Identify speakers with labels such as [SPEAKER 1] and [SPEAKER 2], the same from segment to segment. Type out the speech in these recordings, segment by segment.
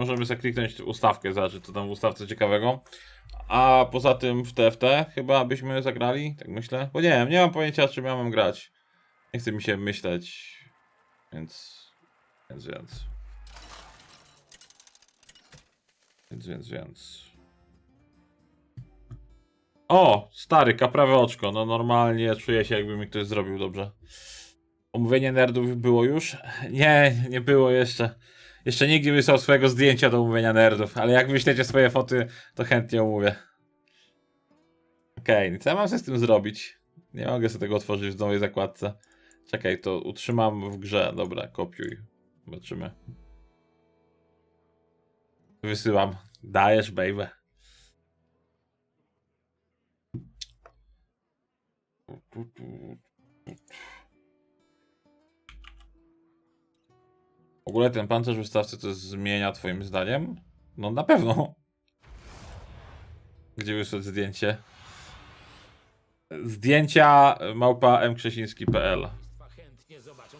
[SPEAKER 1] Możemy sobie kliknąć ustawkę, zobaczyć co tam w ustawce ciekawego. A poza tym w TFT chyba byśmy zagrali, tak myślę. Bo nie wiem, nie mam pojęcia czym ja mam grać. Nie chce mi się myśleć, więc... Więc, więc... Więc, więc, więc... O! Stary, kaprawe oczko. No normalnie czuję się jakby mi ktoś zrobił dobrze. Omówienie nerdów było już? Nie, nie było jeszcze. Jeszcze nikt nie wysłał swojego zdjęcia do omówienia nerdów, ale jak wyślecie swoje foty, to chętnie omówię. Okej, co ja mam z tym zrobić? Nie mogę sobie tego otworzyć w nowej zakładce. Czekaj, to utrzymam w grze. Dobra, kopiuj. Zobaczymy. Wysyłam. Dajesz, baby. W ogóle ten pancerz w ustawce to zmienia twoim zdaniem? No na pewno. Gdzie wysłać zdjęcie? Zdjęcia małpa mkrzesiński.pl
[SPEAKER 2] chętnie zobaczą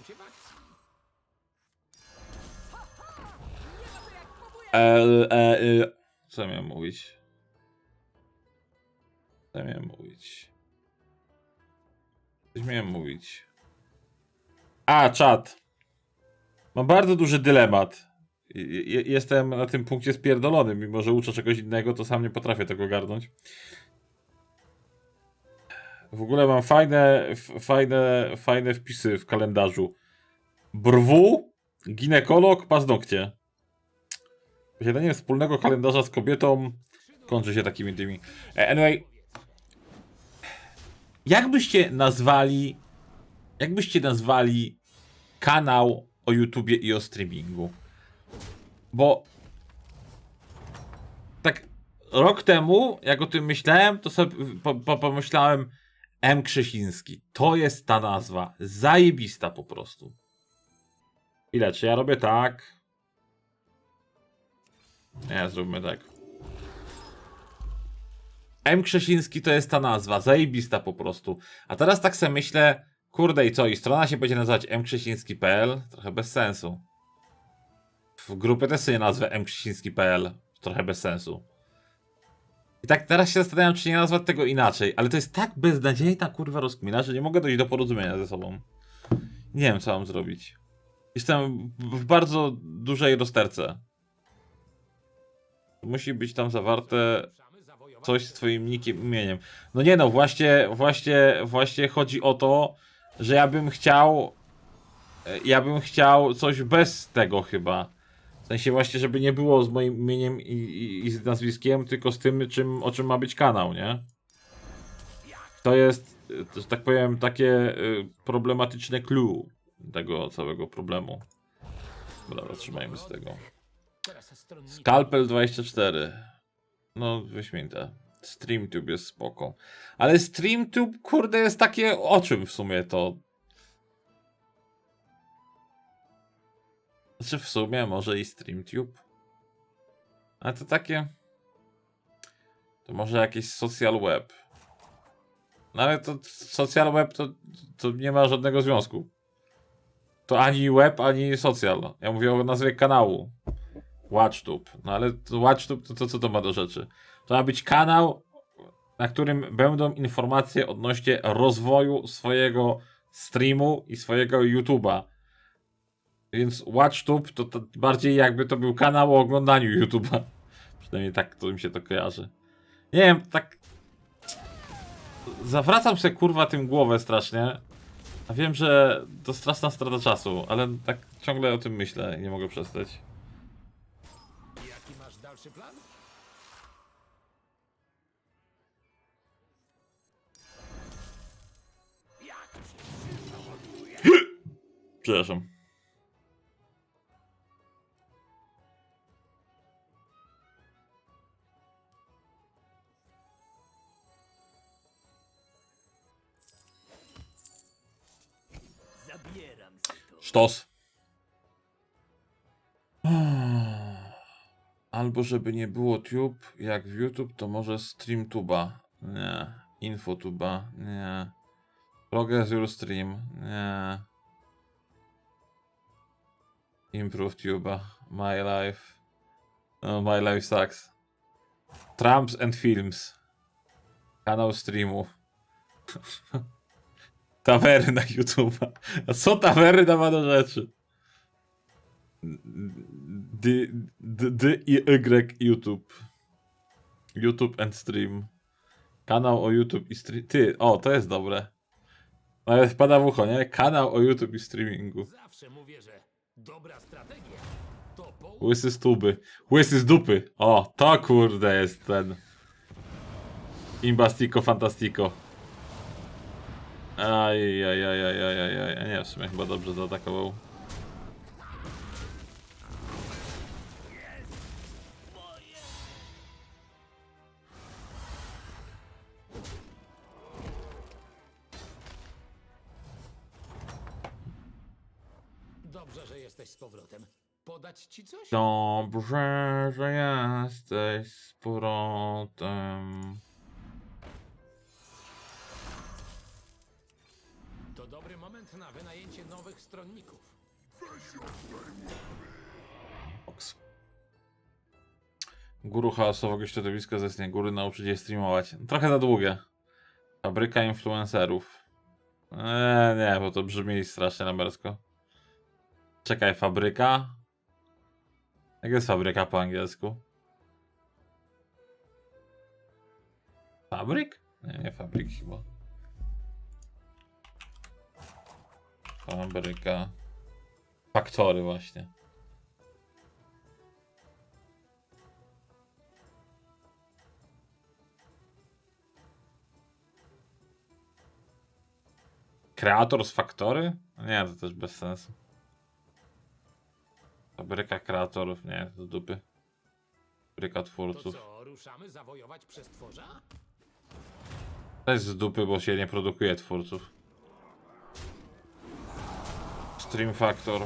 [SPEAKER 1] e, y. Co miałem mówić? Co miałem mówić? Coś miałem mówić. A, czat. Mam bardzo duży dylemat. Jestem na tym punkcie spierdolony, mimo że uczę czegoś innego, to sam nie potrafię tego ogarnąć. W ogóle mam fajne, fajne, fajne wpisy w kalendarzu. Brwu, ginekolog, paznokcie. Posiadanie wspólnego kalendarza z kobietą kończy się takimi tymi. E, Anyway, jak byście nazwali, jak byście nazwali kanał o YouTubie i o streamingu? Bo tak rok temu, jak o tym myślałem, to sobie po, po, pomyślałem M. Krzesiński. To jest ta nazwa. Zajebista po prostu. Ile? Czy ja robię tak? Nie, zróbmy tak. M. Krzesiński to jest ta nazwa, zajebista po prostu. A teraz tak sobie myślę, kurde i co, i strona się będzie nazywać mkrzesiński.pl? Trochę bez sensu. W grupie też sobie nazwę mkrzesiński.pl. Trochę bez sensu. I tak teraz się zastanawiam, czy nie nazwać tego inaczej, ale to jest tak beznadziejna kurwa rozkmina, że nie mogę dojść do porozumienia ze sobą. Nie wiem, co mam zrobić. Jestem w bardzo dużej rozterce. Musi być tam zawarte coś z twoim nikiem imieniem. No nie no, właśnie, właśnie, właśnie chodzi o to, że ja bym chciał, e, ja bym chciał coś bez tego chyba. W sensie właśnie, żeby nie było z moim imieniem i, i, i z nazwiskiem, tylko z tym, czym, o czym ma być kanał, nie? To jest, e, że tak powiem, takie y, problematyczne clue tego całego problemu. Dobra, zatrzymajmy z tego. Skalpel 24. No, wyśmienite. StreamTube jest spoko. Ale StreamTube, kurde, jest takie o czym w sumie to. Znaczy w sumie może i StreamTube. Ale to takie. To może jakiś social web. No ale to social web to, to nie ma żadnego związku. To ani web, ani social. Ja mówię o nazwie kanału. WatchTube. No ale WatchTube to, to co to ma do rzeczy? To ma być kanał, na którym będą informacje odnośnie rozwoju swojego streamu i swojego YouTube'a. Więc WatchTube to, to bardziej jakby to był kanał o oglądaniu YouTube'a. Przynajmniej tak to mi się to kojarzy. Nie wiem, tak. Zawracam się kurwa tym głowę strasznie. A wiem, że to straszna strata czasu, ale tak ciągle o tym myślę i nie mogę przestać.
[SPEAKER 2] Jaki masz dalszy plan?
[SPEAKER 1] Przepraszam. Sztos. Albo żeby nie było tube, jak w YouTube, to może StreamTuba. Nie. Infotuba. Nie. Progress Your Stream. Nie. ImproveTuba. My Life. No, my life sucks. Trumps and Films. Kanał streamu. Tawerna YouTube'a. A co tawerna ma do rzeczy? D, D, D, Y, YouTube. YouTube and stream. Kanał o YouTube i stream. Ty, o, to jest dobre. Nawet wpada w ucho, nie? Kanał o YouTube i streamingu.
[SPEAKER 2] Zawsze mówię, że dobra strategia to
[SPEAKER 1] Łysy z tuby. Łysy z dupy. O, to kurde jest ten. Imbastico Fantastico. Aj, aj, aj, aj, aj, aj, aj. Nie, w sumie chyba dobrze zaatakował.
[SPEAKER 2] Dobrze, że jesteś z powrotem. Podać ci coś?
[SPEAKER 1] Dobrze, że jesteś z powrotem.
[SPEAKER 2] To dobry moment na wynajęcie nowych stronników.
[SPEAKER 1] Oks. Guru chaosowego środowiska ze śnie góry nauczyć je streamować. Trochę za długie. Fabryka influencerów. Eee, nie, bo to brzmi strasznie namersko. Czekaj, fabryka? Jak jest fabryka po angielsku? Fabryk? Nie, nie fabryk chyba. Fabryka. Faktory właśnie. Kreator z faktory? Nie, to też bez sensu. Fabryka kreatorów, nie, to dupy. Fabryka
[SPEAKER 2] To
[SPEAKER 1] twórców.
[SPEAKER 2] co, ruszamy zawojować przestworza?
[SPEAKER 1] To jest z dupy, bo się nie produkuje twórców. Stream Factor.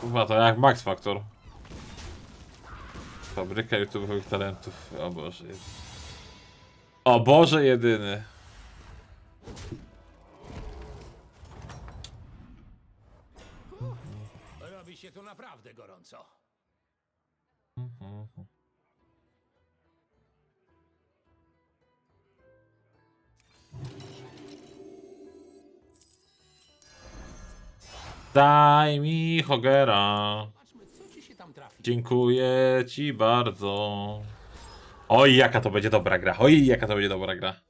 [SPEAKER 1] Chyba to jak Max Factor. Fabryka YouTube'owych talentów. O Boże. jedy- O Boże jedyny.
[SPEAKER 2] Naprawdę gorąco.
[SPEAKER 1] Daj mi Hogera.
[SPEAKER 2] Patrzmy, co ci się tam trafi.
[SPEAKER 1] Dziękuję ci bardzo. Oj, jaka to będzie dobra gra. Oj, jaka to będzie dobra gra.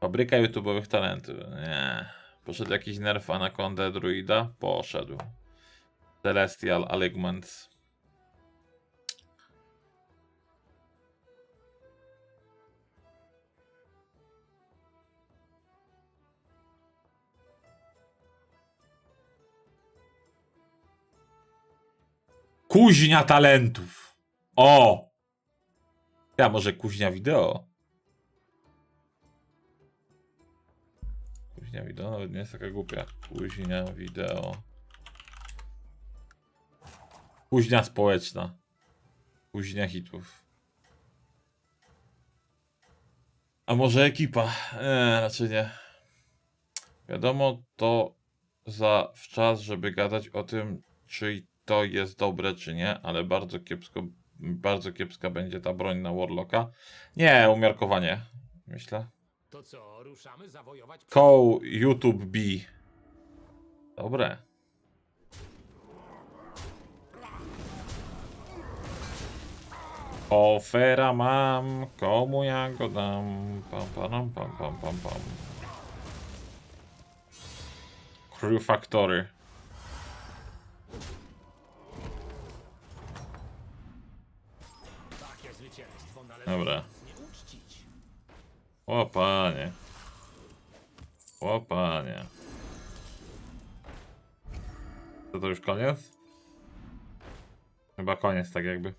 [SPEAKER 1] Fabryka YouTube'owych talentów. Nie. Poszedł jakiś nerf Anaconda Druida? Poszedł. Celestial Aligments. Kuźnia talentów. O! Ja może kuźnia wideo. Kuźnia wideo nawet nie jest taka głupia. Kuźnia wideo. Kuźnia społeczna. Kuźnia hitów. A może ekipa? Nie, raczej nie. Wiadomo, to za wczas, żeby gadać o tym, czy to jest dobre, czy nie, ale bardzo kiepsko, bardzo kiepska będzie ta broń na Warlocka. Nie, umiarkowanie, myślę.
[SPEAKER 2] To co, ruszamy zawojować
[SPEAKER 1] Koł YouTube B. Dobre. Ofera mam, komu ja go dam? Pam, pam, pam, pam, pam, pam. Crew Factory. Dobra. O panie. O panie. To to już koniec? Chyba koniec, tak jakby.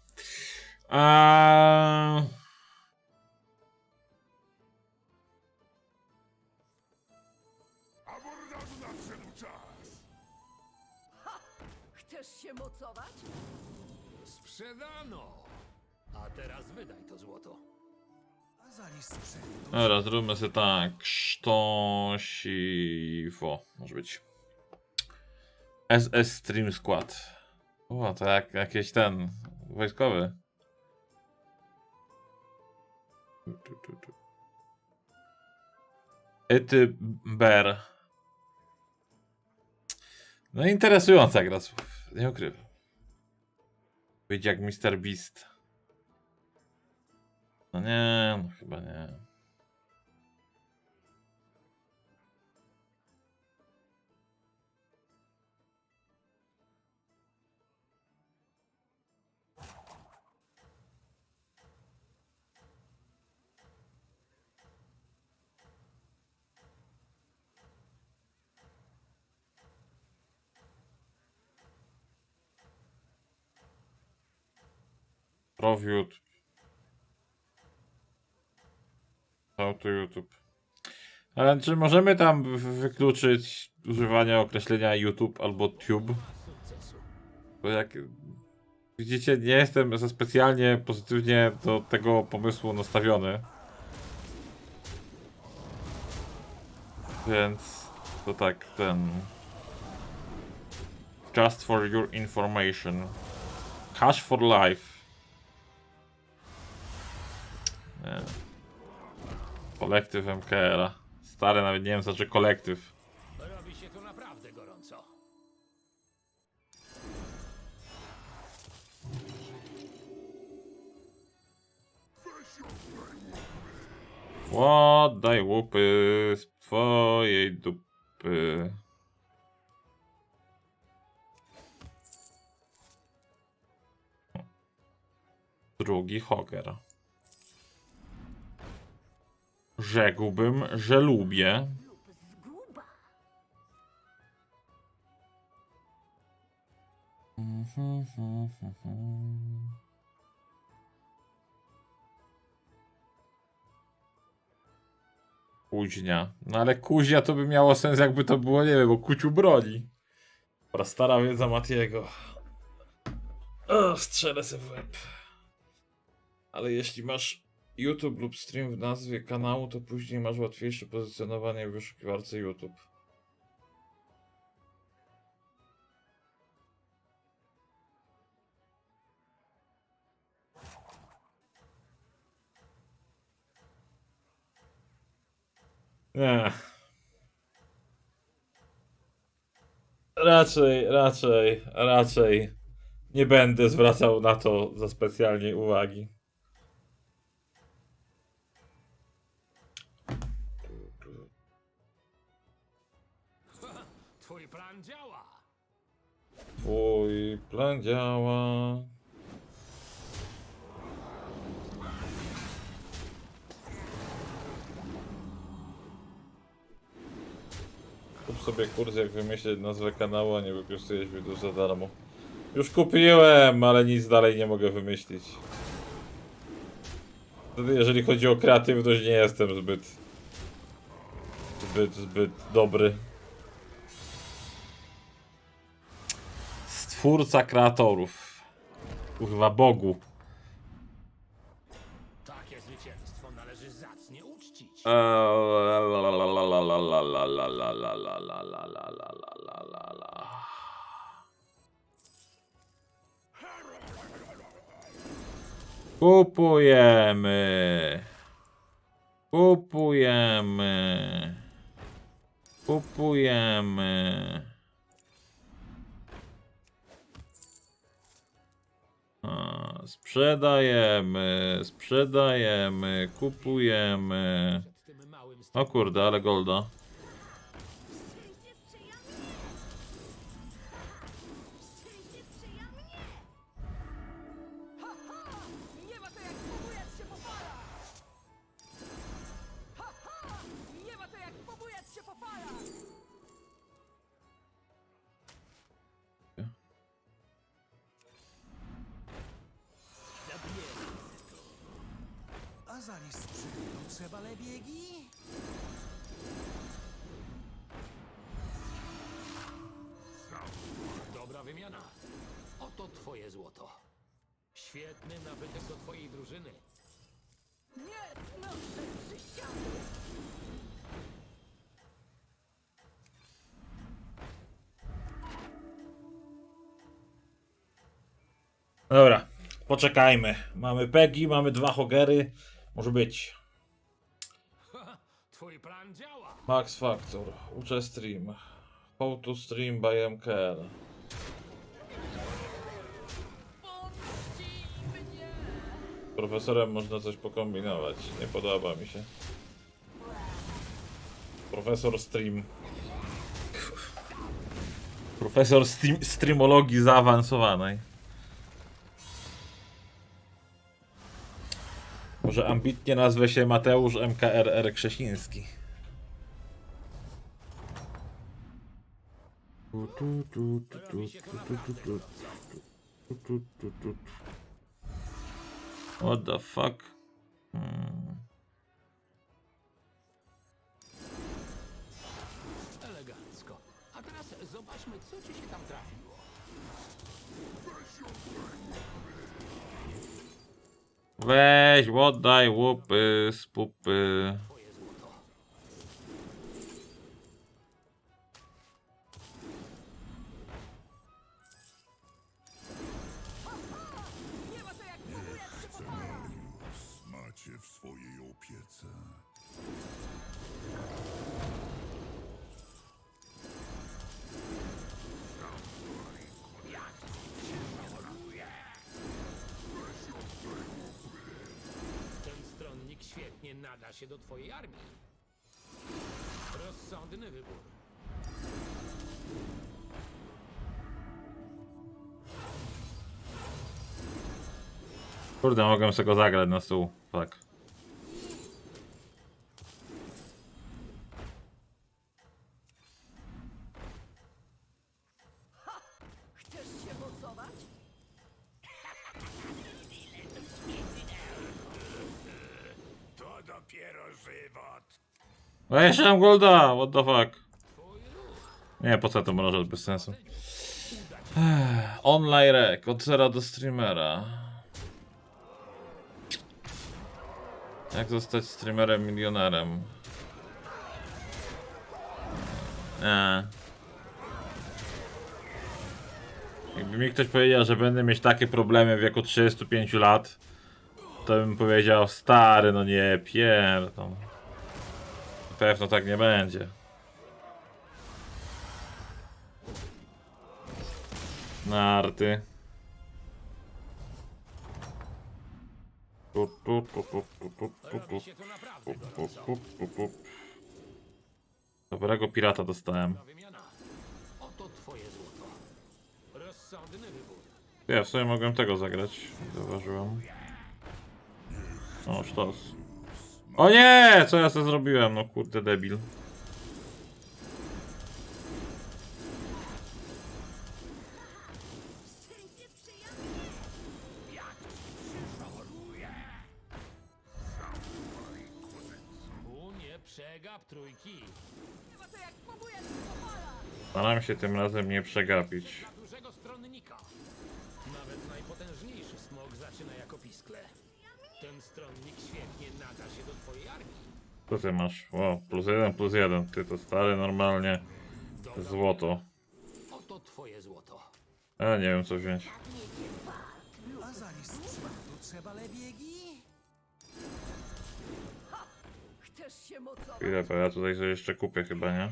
[SPEAKER 1] A...
[SPEAKER 3] Chcesz się mocować?
[SPEAKER 2] Sprzedano! A teraz wydaj to złoto.
[SPEAKER 1] Dobra, zróbmy sobie tak. Sztosiwo. Może być. SS Stream Squad. O, to jak jakiś ten wojskowy. Ety Bear. No interesująca gra słów, nie ukrywam. Być jak Mr. Beast. No nie, no chyba nie. Prof YouTube. How to YouTube. Ale czy możemy tam wy- wykluczyć używanie określenia YouTube albo Tube? Bo jak widzicie, nie jestem za specjalnie pozytywnie do tego pomysłu nastawiony. Więc to tak, ten. Just for your information. Cash for life. Nie. Kolektyw MKR. Stary, nawet nie wiem, co znaczy kolektyw.
[SPEAKER 2] Robi się tu naprawdę gorąco.
[SPEAKER 1] Łupy z twojej dupy. Drugi Hoger. Rzekłbym, że lubię. Kuźnia. No ale kuźnia to by miało sens, jakby to było, nie wiem, bo kuciu broni. Dobra, stara wiedza Matiego. O, strzelę se w łeb. Ale jeśli masz YouTube lub stream w nazwie kanału, to później masz łatwiejsze pozycjonowanie w wyszukiwarce YouTube. Nie. Raczej, raczej, raczej nie będę zwracał na to za specjalnie uwagi.
[SPEAKER 2] Twój plan działa.
[SPEAKER 1] Kup sobie kurs, jak wymyślić nazwę kanału, a nie wykorzystujesz wideo za darmo. Już kupiłem, ale nic dalej nie mogę wymyślić. Jeżeli chodzi o kreatywność, nie jestem zbyt... Zbyt, zbyt dobry. Stwórca kreatorów. Kurwa Bogu.
[SPEAKER 2] Takie zwycięstwo należy zacnie uczcić.
[SPEAKER 1] Kupujemy. Kupujemy. Kupujemy. A, sprzedajemy, sprzedajemy, kupujemy. O kurde, ale golda.
[SPEAKER 4] A za list przyjdą trzeba lebiegi?
[SPEAKER 2] Dobra wymiana. Oto twoje złoto. Świetny nabytek do twojej drużyny.
[SPEAKER 3] Nie znoszę przysiadu.
[SPEAKER 1] Dobra, poczekajmy. Mamy Peggy, mamy dwa Hogery. Może być.
[SPEAKER 2] Twój plan działa.
[SPEAKER 1] Max Factor. Uczę stream. How to stream by MKL. Profesorem można coś pokombinować. Nie podoba mi się. Profesor stream. Profesor stream, streamologii zaawansowanej. Może ambitnie nazwę się Mateusz MKRR Krzesiński. Tu, tu, tu, tu, Weź, oddaj łupy z pupy.
[SPEAKER 2] Nada się do twojej armii. Rozsądny wybór.
[SPEAKER 1] Kurde, mogę sobie go zagrać na stół. Tak.
[SPEAKER 3] Chcesz się mocować?
[SPEAKER 5] Dopiero żywot.
[SPEAKER 1] Mam golda, what the fuck. Nie, po co to może bez sensu. Online rek, od zera do streamera. Jak zostać streamerem milionerem? Nie. Jakby mi ktoś powiedział, że będę mieć takie problemy w wieku 35 lat, to bym powiedział, stary, no nie, pierdol. Pewno tak nie będzie. Narty. Tu, tu, tu. Dobrego pirata dostałem. Ja w sumie mogłem tego zagrać. Zauważyłem. O, sztos. O nie! Co ja sobie zrobiłem? No kurde debil. Staram się tym razem nie przegapić. Ty masz? O, plus jeden, plus jeden. Ty to stary normalnie. Złoto.
[SPEAKER 2] Oto twoje złoto.
[SPEAKER 1] A nie wiem co wziąć.
[SPEAKER 4] A zaś sprzętu trzeba lebiegi?
[SPEAKER 3] Chcesz się mocować?
[SPEAKER 1] Chwilę, bo ja tutaj sobie jeszcze kupię chyba, nie?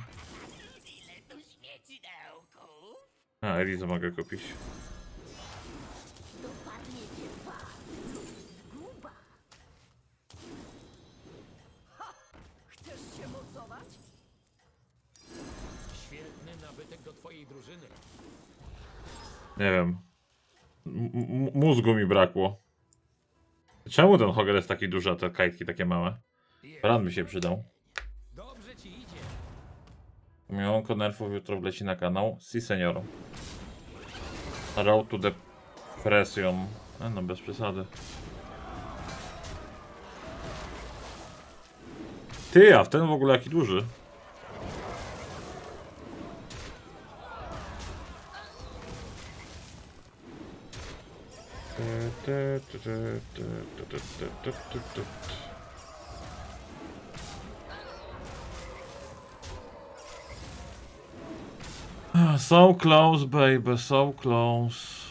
[SPEAKER 1] A, Elizę mogę kupić.
[SPEAKER 2] Twojej drużyny.
[SPEAKER 1] Nie wiem. M- mózgu mi brakło. Czemu ten Hoger jest taki duży, a te kajtki takie małe? Ran mi się przydał.
[SPEAKER 2] Dobrze ci idzie.
[SPEAKER 1] Nerfów jutro wleci na kanał. Si senior. Road to depression. E, no bez przesady. Ty, a w ten w ogóle jaki duży. So close, baby, so close.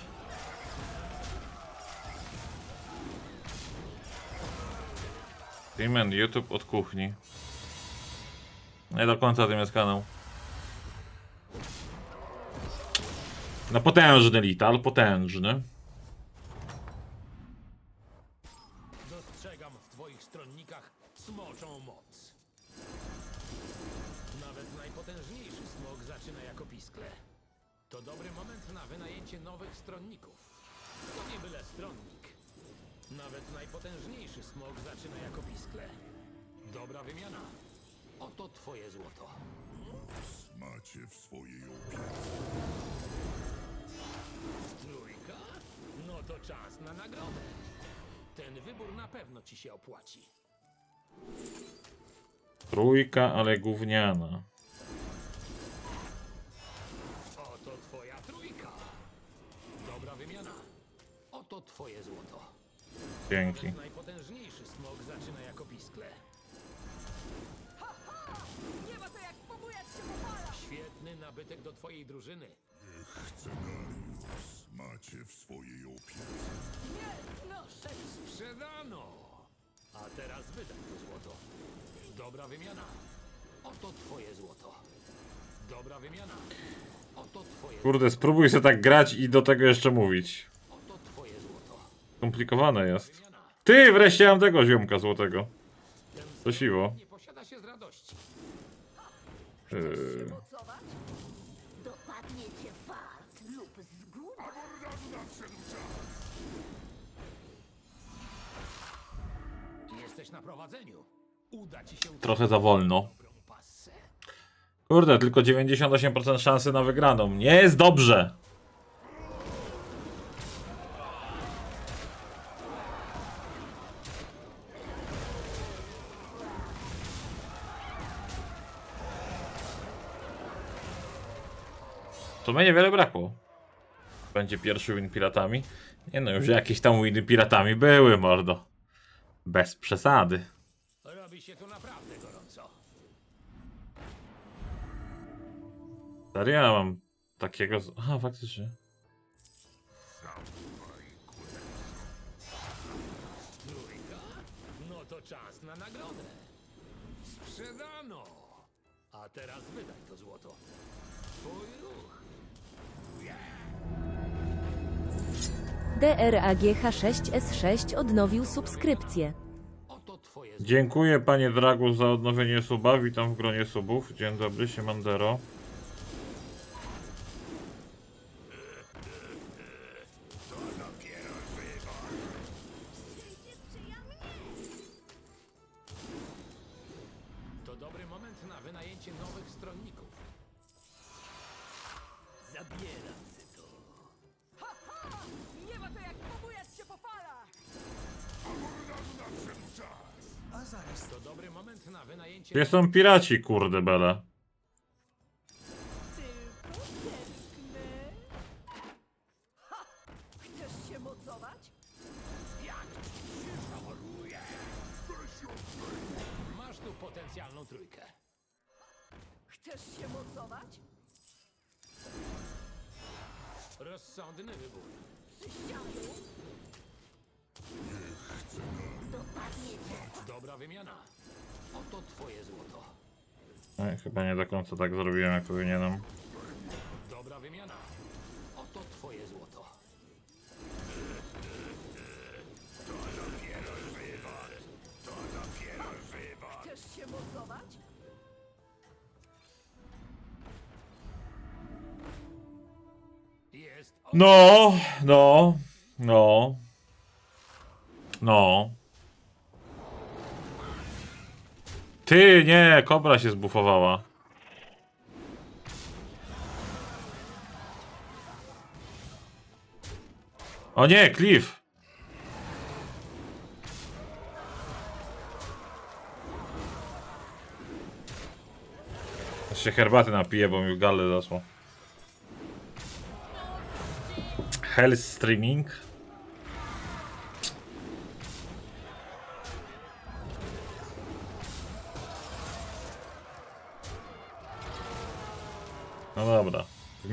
[SPEAKER 1] And YouTube od kuchni. Nie do końca tym jest kanał. No potężny Lital, potężny.
[SPEAKER 2] To dobry moment na wynajęcie nowych stronników. To nie byle stronnik. Nawet najpotężniejszy smok zaczyna jako piskle. Dobra wymiana. Oto twoje złoto.
[SPEAKER 5] Macie w swojej opiece.
[SPEAKER 2] Trójka? No to czas na nagrodę. Ten wybór na pewno ci się opłaci.
[SPEAKER 1] Trójka, ale gówniana.
[SPEAKER 2] Oto twoja trójka. Dobra wymiana. Oto twoje złoto.
[SPEAKER 1] Dzięki.
[SPEAKER 2] Najpotężniejszy smok zaczyna jako piskle.
[SPEAKER 3] Ha, ha! Nie ma to jak pobujać się po falach!
[SPEAKER 2] Świetny nabytek do twojej drużyny.
[SPEAKER 5] Scenariusz macie w swojej opiece.
[SPEAKER 3] Nie znoszę!
[SPEAKER 2] Sprzedano! A teraz wydaj to złoto. Dobra wymiana. Oto twoje złoto. Dobra wymiana. Oto twoje
[SPEAKER 1] Kurde, spróbuj się tak grać i do tego jeszcze mówić.
[SPEAKER 2] Oto twoje złoto.
[SPEAKER 1] Komplikowane jest. Ty, wreszcie mam tego ziomka złotego. To siwo.
[SPEAKER 2] nie posiada się z radości.
[SPEAKER 1] Yy.
[SPEAKER 3] Mocować?
[SPEAKER 6] Dopadnie cię fart lub zguba.
[SPEAKER 2] Jesteś na prowadzeniu. Uda ci się
[SPEAKER 1] Trochę za wolno.
[SPEAKER 2] dobrą.
[SPEAKER 1] Kurde, tylko 98% szansy na wygraną. Nie jest dobrze. To mnie niewiele brakło. Będzie pierwszy win piratami. Nie no, już jakieś tam winy piratami były, mordo. Bez przesady.
[SPEAKER 2] Robi się tu naprawdę gorąco.
[SPEAKER 1] Serio, ja mam takiego. z- Aha, faktycznie.
[SPEAKER 2] Trójka? No to czas na nagrodę. Sprzedano! A teraz wydaj to złoto. Twój ruch.
[SPEAKER 7] DRAGH6S6 odnowił subskrypcję.
[SPEAKER 1] Dziękuję panie Dragu za odnowienie suba. Witam w gronie subów. Dzień dobry, siemandero. Gdzie są piraci, kurde bele?
[SPEAKER 2] Masz tu potencjalną trójkę.
[SPEAKER 3] Chcesz się mocować?
[SPEAKER 2] Rozsądny wybór.
[SPEAKER 3] Przysiadu?
[SPEAKER 6] Dopadnie cię
[SPEAKER 2] Dobra wymiana. Oto twoje złoto.
[SPEAKER 1] No, chyba nie do końca tak zrobiłem, jak powinienem.
[SPEAKER 2] Dobra wymiana. Oto twoje złoto.
[SPEAKER 3] Chcesz się mocować?
[SPEAKER 2] Jest
[SPEAKER 1] No, no, no. No. Ty, nie, kobra się zbufowała. O nie, Cliff. Aż się herbaty napiję, bo mi gale zaszło. Hell streaming.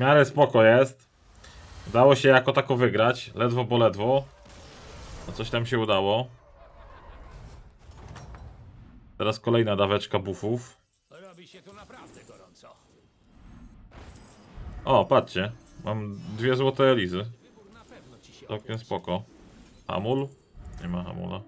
[SPEAKER 1] Miarę spoko jest. Udało się jako tako wygrać. Ledwo po ledwo. No coś tam się udało. Teraz kolejna daweczka buffów.
[SPEAKER 2] Robi się tu naprawdę gorąco.
[SPEAKER 1] O, patrzcie. Mam dwie złote elizy. Całkiem spoko. Hamul? Nie ma hamula.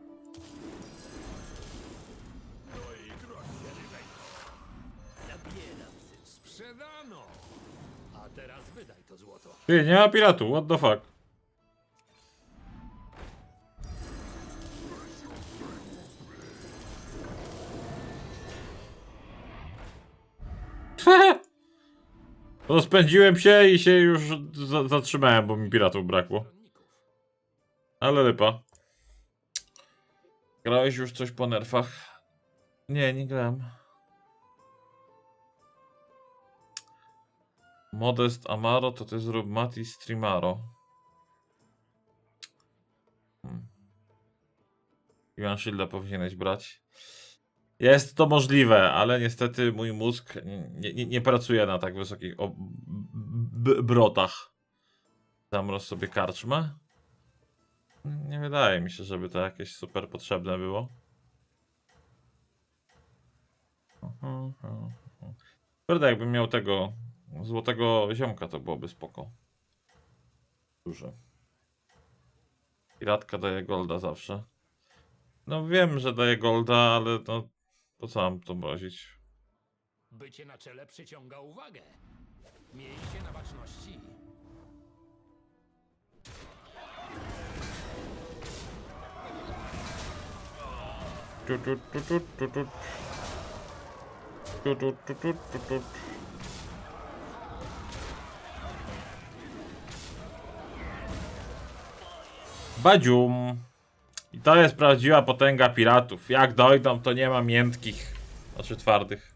[SPEAKER 2] Złoto.
[SPEAKER 1] Ty, nie ma piratu, what the fuck? Rozpędziłem się i się już za zatrzymałem, bo mi piratów brakło. Ale lipa. Grałeś już coś po nerfach? Nie, nie grałem. Modest Amaro to ty zrób Mati Streamaro. Hmm. Iwan Shielda powinieneś brać. Jest to możliwe, ale niestety mój mózg nie, nie, nie pracuje na tak wysokich ob- b- brotach. Zamroz sobie karczmę. Nie wydaje mi się, żeby to jakieś super potrzebne było. Prawda, jakbym miał tego złotego ziomka, to byłoby spoko. Duże. Piratka daje golda zawsze. No wiem, że daje golda, ale no po co mam to mrozić?
[SPEAKER 2] Bycie na czele przyciąga uwagę. Miejcie na baczności.
[SPEAKER 1] Tu, tu, tu, tu, tu, tu. Tu, tu, tu, tu, tu, tu. Badzium. I to jest prawdziwa potęga piratów. Jak dojdą, to nie ma miękkich. Znaczy twardych.